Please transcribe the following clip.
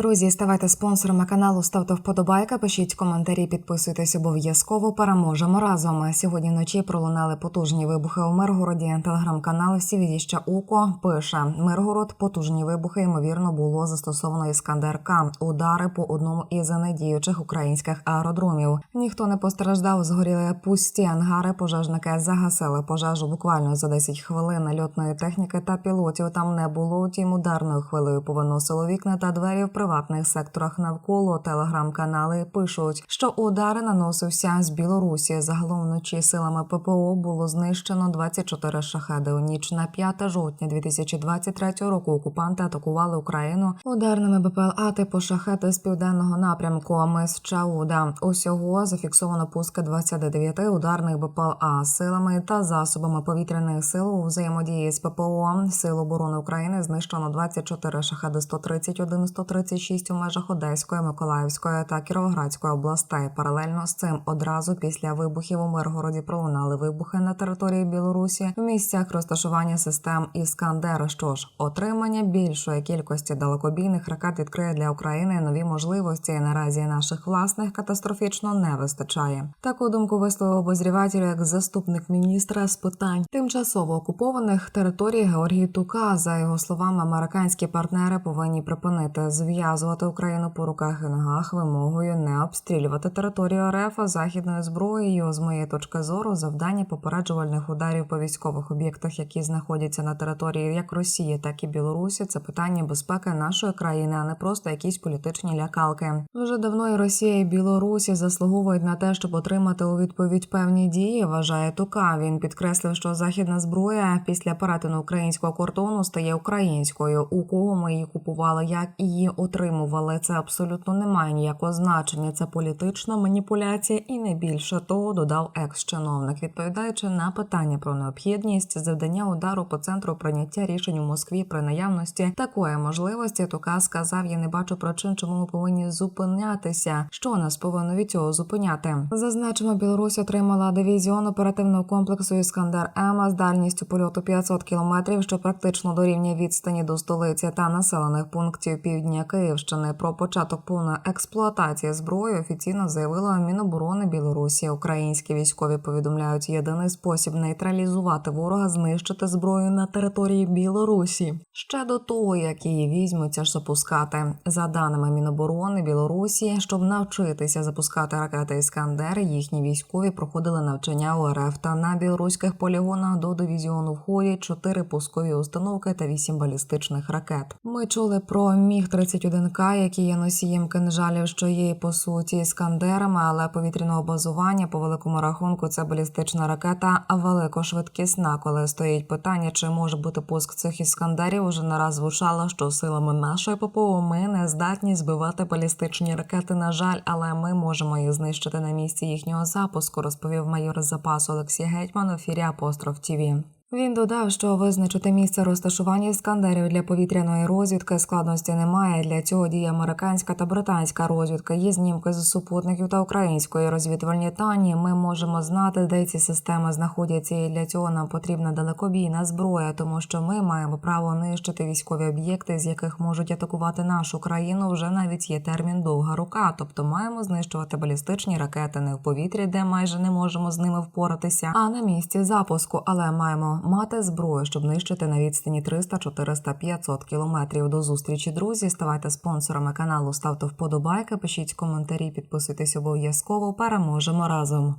Друзі, ставайте спонсорами каналу, ставте вподобайка, пишіть коментарі, підписуйтесь обов'язково. Переможемо разом. Сьогодні вночі пролунали потужні вибухи у Миргороді. Телеграм-канал Всі відіща Уко пише: Миргород, потужні вибухи. Ймовірно, було застосовано іскандер К. Удари по одному із недіючих українських аеродромів. Ніхто не постраждав. Згоріли пусті ангари. Пожежники загасили пожежу буквально за 10 хвилин. Льотної техніки та пілотів там не було. Утім, ударною хвилею повиносило вікна та двері в приватних секторах навколо. Телеграм-канали пишуть, що удари наносився з Білорусі. Загалом вночі силами ППО було знищено 24 шахеди. У ніч на 5 жовтня 2023 року окупанти атакували Україну ударними БПЛА типу шахети з південного напрямку. Мис Чауда. Усього зафіксовано пуски 29 ударних БПЛА силами та засобами повітряних сил у взаємодії з ППО Сил оборони України знищено 24 шахеди 131, 136 у межах Одеської, Миколаївської та Кіровоградської областей. Паралельно з цим одразу після вибухів у Миргороді пролунали вибухи на території Білорусі в місцях розташування систем Іскандер. Що ж, отримання більшої кількості далекобійних ракет відкриє для України нові можливості. і Наразі наших власних катастрофічно не вистачає. Таку думку висловив обозріватель як заступник міністра з питань тимчасово окупованих територій Георгій Тука. За його словами, американські партнери повинні припинити зв'язувати Україну по руках і ногах вимогою не обстрілювати територію РФ західною зброєю. З моєї точки зору, завдання попереджувальних ударів по військових об'єктах, які знаходяться на території як Росії, так і Білорусі, це питання безпеки нашої країни, а не просто якісь політичні лякалки. Вже давно і Росія і Білорусі заслуговують на те, щоб отримати у відповідь певні дії. Вважає Тука. Він підкреслив, що західна зброя після перетину українського кордону стає українською. У кого ми її купували, як її отримували. Це абсолютно не має ніякого значення. Це політична маніпуляція, і не більше того, додав екс-чиновник, відповідаючи на питання про необхідність завдання удару по центру прийняття рішень у Москві при наявності такої можливості. Тука сказав: Я не бачу причин, чому ми повинні зупинятися. Що нас повинно від цього зупиняти? Зазначимо, Білорусь отримала дивізіон оперативного комплексу Іскандер М з дальністю польоту 500 кілометрів, що практично дорівнює відстані до столиці та населених пунктів півдня Київщини. Про початок повної експлуатації зброї офіційно заявила Міноборони Білорусі. Українські військові повідомляють, єдиний спосіб нейтралізувати ворога знищити зброю на території Білорусі ще до того, як її візьмуться ж запускати. За даними Міноборони Білорусі, щоб навчитися запускати ракети Іскандер, їхні військові проходили навчання у РФ та на білоруських полігонах до дивізіону входять чотири пускові установки та вісім балістичних ракет. Ми чули про міг 31 к які є носієм кинжалів, що є по суті іскандерами, але повітряного базування по великому рахунку це балістична ракета великошвидкісна. Коли стоїть питання, чи може бути пуск цих іскандерів, уже не раз звучало, що силами нашої ППО ми не здатні збивати балістичні ракети. На жаль, але ми можемо їх знищити на місці їхнього запуску, розповів майор запасу Олексій Гетьман у ефірі Апостроф ТІВІ. Він додав, що визначити місце розташування іскандерів для повітряної розвідки складності немає. Для цього діє американська та британська розвідка. Є знімки з супутників та української розвідувальні дані. Ми можемо знати, де ці системи знаходяться, і для цього нам потрібна далекобійна зброя, тому що ми маємо право нищити військові об'єкти, з яких можуть атакувати нашу країну. Вже навіть є термін довга рука, тобто маємо знищувати балістичні ракети не в повітрі, де майже не можемо з ними впоратися, а на місці запуску, але маємо мати зброю, щоб нищити на відстані 300, 400, 500 кілометрів. До зустрічі, друзі. Ставайте спонсорами каналу, ставте вподобайки, пишіть коментарі, підписуйтесь обов'язково. Переможемо разом.